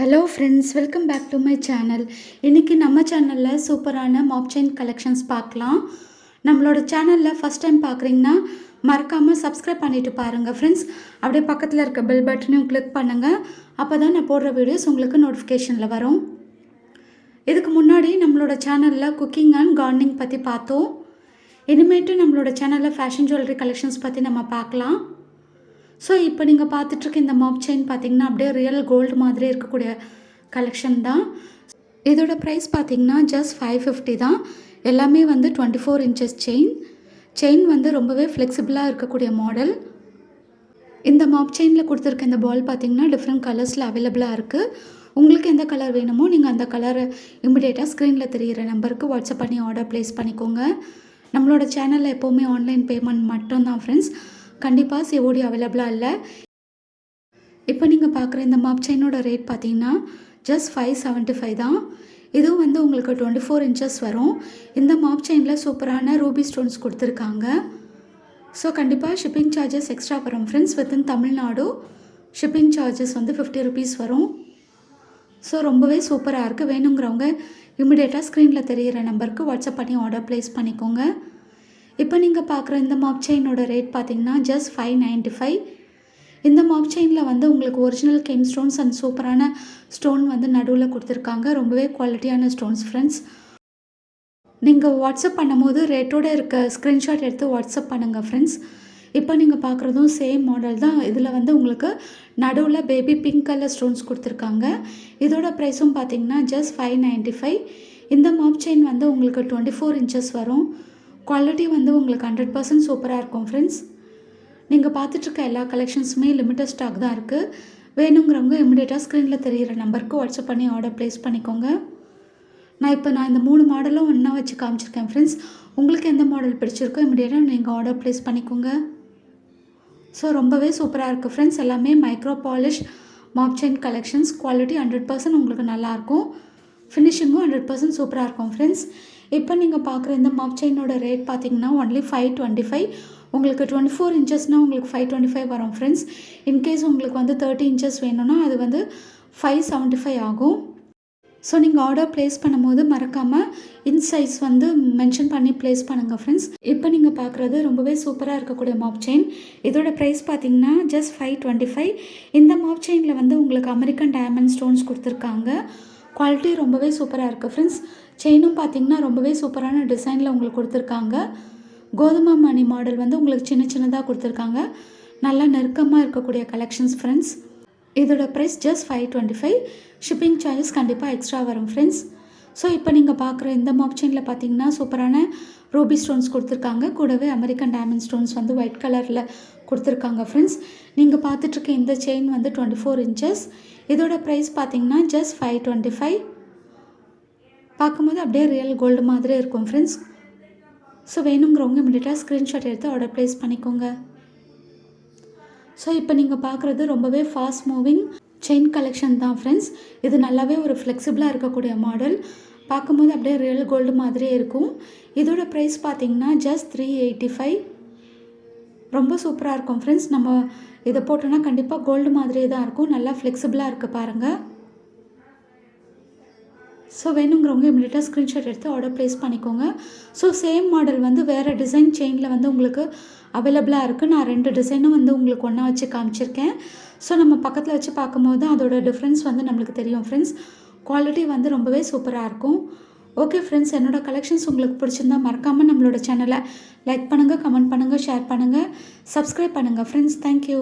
Hello friends welcome back to my channel இன்றைக்கி நம்ம சேனலில் சூப்பரான மாப் செயின் கலெக்ஷன்ஸ் பார்க்கலாம். நம்மளோட சேனலில் ஃபஸ்ட் டைம் பார்க்குறீங்கன்னா மறக்காமல் சப்ஸ்கிரைப் பண்ணிவிட்டு பாருங்கள் ஃப்ரெண்ட்ஸ் அப்படியே பக்கத்தில் இருக்க பெல் பட்டனையும் கிளிக் பண்ணுங்கள் அப்போ தான் நான் போடுற வீடியோஸ் உங்களுக்கு நோட்டிஃபிகேஷனில் வரும். இதுக்கு முன்னாடி நம்மளோட சேனலில் குக்கிங் அண்ட் கார்டனிங் பற்றி பார்த்தோம். இனிமேட்டு நம்மளோட சேனலில் ஃபேஷன் ஜுவல்லரி கலெக்ஷன்ஸ் பற்றி நம்ம பார்க்கலாம். ஸோ இப்போ நீங்கள் பார்த்துட்ருக்க இந்த மாப் செயின் பார்த்தீங்கன்னா அப்படியே ரியல் கோல்டு மாதிரி இருக்கக்கூடிய கலெக்ஷன் தான். இதோட ப்ரைஸ் பார்த்தீங்கன்னா ஜஸ்ட் ஃபைவ் ஃபிஃப்டி தான். எல்லாமே வந்து twenty four inches chain chain வந்து ரொம்பவே ஃப்ளெக்சிபிளாக இருக்கக்கூடிய மாடல் இந்த மாப் செயினில் கொடுத்துருக்க இந்த பால் பார்த்தீங்கன்னா டிஃப்ரெண்ட் கலர்ஸில் அவைலபிளாக இருக்குது உங்களுக்கு எந்த கலர் வேணுமோ நீங்கள் அந்த கலரை இமிடியேட்டாக ஸ்க்ரீனில் தெரிகிற நம்பருக்கு வாட்ஸ்அப் பண்ணி ஆர்டர் ப்ளேஸ் பண்ணிக்கோங்க. நம்மளோட சேனலில் எப்போவுமே ஆன்லைன் பேமெண்ட் மட்டும்தான் ஃப்ரெண்ட்ஸ் கண்டிப்பாக சிஓடி அவைலபிளாக இல்லை. இப்போ நீங்கள் பார்க்குற இந்த மாப் செயினோட ரேட் பார்த்தீங்கன்னா ஜஸ்ட் ஃபைவ் செவன்ட்டி ஃபைவ் தான். இதுவும் வந்து உங்களுக்கு டுவெண்ட்டி ஃபோர் இன்ச்சஸ் வரும். இந்த மாப் செயினில் சூப்பரான ரூபி ஸ்டோன்ஸ் கொடுத்துருக்காங்க. ஸோ கண்டிப்பாக ஷிப்பிங் சார்ஜஸ் எக்ஸ்ட்ரா வரும். Friends within Tamil Nadu shipping charges வந்து ஃபிஃப்டி ருபீஸ் வரும். ஸோ ரொம்பவே சூப்பராக இருக்குது வேணுங்கிறவங்க இமிடியேட்டாக ஸ்க்ரீனில் தெரிகிற நம்பருக்கு வாட்ஸ்அப் பண்ணி ஆர்டர் ப்ளேஸ் பண்ணிக்கோங்க. இப்போ நீங்கள் பார்க்குற இந்த மாப் செயினோட ரேட் பார்த்தீங்கன்னா ஜஸ்ட் ஃபைவ் நைன்ட்டி ஃபைவ் இந்த மாப் செயினில் வந்து உங்களுக்கு ஒரிஜினல் கெம் ஸ்டோன்ஸ் அண்ட் சூப்பரான ஸ்டோன் வந்து நடுவில் கொடுத்துருக்காங்க. ரொம்பவே குவாலிட்டியான ஸ்டோன்ஸ் ஃப்ரெண்ட்ஸ் நீங்கள் வாட்ஸ்அப் பண்ணும்போது ரேட்டோட இருக்க ஸ்க்ரீன்ஷாட் எடுத்து வாட்ஸ்அப் பண்ணுங்கள் ஃப்ரெண்ட்ஸ் இப்போ நீங்கள் பார்க்குறதும் சேம் மாடல் தான். இதில் வந்து உங்களுக்கு நடுவில் பேபி பிங்க் கலர் ஸ்டோன்ஸ் கொடுத்துருக்காங்க. இதோட ப்ரைஸும் பார்த்தீங்கன்னா ஜஸ்ட் ஃபைவ் நைன்ட்டி ஃபைவ் இந்த மாப் செயின் வந்து உங்களுக்கு டுவெண்ட்டி ஃபோர் இன்ச்சஸ் வரும். குவாலிட்டி வந்து உங்களுக்கு ஹண்ட்ரட் பர்சன்ட் சூப்பராக இருக்கும் ஃப்ரெண்ட்ஸ் நீங்கள் பார்த்துட்ருக்க எல்லா கலெக்ஷன்ஸுமே லிமிட்டட் ஸ்டாக் தான் இருக்குது வேணுங்கிறவங்க இமிடியேட்டாக ஸ்க்ரீனில் தெரிகிற நம்பருக்கு வாட்ஸ்அப் பண்ணி ஆர்டர் ப்ளேஸ் பண்ணிக்கோங்க. நான் இப்போ நான் இந்த மூணு மாடலும் ஒன்றா வச்சு காமிச்சிருக்கேன் ஃப்ரெண்ட்ஸ் உங்களுக்கு எந்த மாடல் பிடிச்சிருக்கோ இமிடியேட்டாக நீங்கள் ஆர்டர் ப்ளேஸ் பண்ணிக்கோங்க. ஸோ ரொம்பவே சூப்பராக இருக்குது ஃப்ரெண்ட்ஸ் எல்லாமே micro polish mop chain collections quality hundred percent உங்களுக்கு நல்லாயிருக்கும் ஃபினிஷிங்கும் ஹண்ட்ரட் பர்சன்ட் சூப்பராக இருக்கும் ஃப்ரெண்ட்ஸ் இப்போ நீங்கள் பார்க்குற இந்த மாப் செயினோட ரேட் பார்த்தீங்கன்னா ஒன்லி ஃபைவ் டுவெண்ட்டி ஃபைவ் உங்களுக்கு டுவெண்ட்டி ஃபோர் இன்ச்சஸ்னால் உங்களுக்கு ஃபைவ் டுவெண்ட்டி ஃபைவ் வரும் ஃப்ரெண்ட்ஸ் இன்கேஸ் உங்களுக்கு வந்து தேர்ட்டி இன்ச்சஸ் வேணும்னா அது வந்து ஃபைவ் செவன்ட்டி ஃபைவ் ஆகும். ஸோ நீங்கள் ஆர்டர் ப்ளேஸ் பண்ணும்போது மறக்காமல் இன் சைஸ் வந்து மென்ஷன் பண்ணி ப்ளேஸ் பண்ணுங்கள் ஃப்ரெண்ட்ஸ் இப்போ நீங்கள் பார்க்குறது ரொம்பவே சூப்பராக இருக்கக்கூடிய மாப் செயின் இதோட ப்ரைஸ் பார்த்தீங்கன்னா ஜஸ்ட் ஃபைவ் டுவெண்ட்டி ஃபைவ் இந்த மாப் செயினில் வந்து உங்களுக்கு அமெரிக்கன் டைமண்ட் ஸ்டோன்ஸ் கொடுத்துருக்காங்க. குவாலிட்டி ரொம்பவே சூப்பராக இருக்குது ஃப்ரெண்ட்ஸ் செயினும் பார்த்தீங்கன்னா ரொம்பவே சூப்பரான டிசைனில் உங்களுக்கு கொடுத்துருக்காங்க. கோதுமை மணி மாடல் வந்து உங்களுக்கு சின்ன சின்னதாக கொடுத்துருக்காங்க. நல்லா நெருக்கமாக இருக்கக்கூடிய கலெக்ஷன்ஸ் ஃப்ரெண்ட்ஸ் இதோட price just five twenty five shipping charges கண்டிப்பாக எக்ஸ்ட்ரா வரும் ஃப்ரெண்ட்ஸ் ஸோ இப்போ நீங்கள் பார்க்குற இந்த மாப் செயினில் பார்த்தீங்கன்னா சூப்பரான ரூபி ஸ்டோன்ஸ் கொடுத்துருக்காங்க. கூடவே அமெரிக்கன் டைமண்ட் ஸ்டோன்ஸ் வந்து ஒயிட் கலரில் கொடுத்துருக்காங்க ஃப்ரெண்ட்ஸ் நீங்கள் பார்த்துட்ருக்க இந்த செயின் வந்து டுவெண்ட்டி ஃபோர் இன்ச்சஸ் இதோட ப்ரைஸ் பார்த்தீங்கன்னா ஜஸ்ட் ஃபைவ் டுவெண்ட்டி ஃபைவ் பார்க்கும்போது அப்படியே ரியல் கோல்டு மாதிரி இருக்கும் ஃப்ரெண்ட்ஸ் ஸோ வேணுங்கிறவங்க இமிடியட்டாக ஸ்க்ரீன்ஷாட் எடுத்து ஆர்டர் ப்ளேஸ் பண்ணிக்கோங்க. ஸோ இப்போ நீங்கள் பார்க்குறது ரொம்பவே ஃபாஸ்ட் மூவிங் செயின் கலெக்ஷன் தான் ஃப்ரெண்ட்ஸ் இது நல்லாவே ஒரு ஃப்ளெக்சிபிளாக இருக்கக்கூடிய மாடல் பார்க்கும்போது அப்படியே ரியல் கோல்டு மாதிரியே இருக்கும். இதோட ப்ரைஸ் பார்த்தீங்கன்னா ஜஸ்ட் த்ரீ எயிட்டி ஃபைவ் ரொம்ப சூப்பராக இருக்கும். ஃப்ரெண்ட்ஸ் நம்ம இதை போட்டோன்னா கண்டிப்பாக கோல்டு மாதிரியே தான் இருக்கும். நல்லா ஃப்ளெக்சிபிளாக இருக்குது பாருங்கள் ஸோ வேணுங்கிறவங்க இமீடியட்டாக ஸ்க்ரீன்ஷாட் எடுத்து ஆர்டர் ப்ளேஸ் பண்ணிக்கோங்க. ஸோ சேம் மாடல் வந்து வேறு டிசைன் செயினில் வந்து உங்களுக்கு அவைலபிளாக இருக்குது நான் ரெண்டு டிசைனும் வந்து உங்களுக்கு ஒன்றா வச்சு காமிச்சிருக்கேன். ஸோ நம்ம பக்கத்தில் வச்சு பார்க்கும்போது அதோட டிஃப்ரென்ஸ் வந்து நம்மளுக்கு தெரியும் ஃப்ரெண்ட்ஸ் குவாலிட்டி வந்து ரொம்பவே சூப்பராக இருக்கும். ஓகே ஃப்ரெண்ட்ஸ் என்னோடய கலெக்ஷன்ஸ் உங்களுக்கு பிடிச்சிருந்தா மறக்காமல் நம்மளோட சேனலை லைக் பண்ணுங்கள் கமெண்ட் பண்ணுங்கள் ஷேர் பண்ணுங்கள் சப்ஸ்கிரைப் பண்ணுங்கள் ஃப்ரெண்ட்ஸ் தேங்க்யூ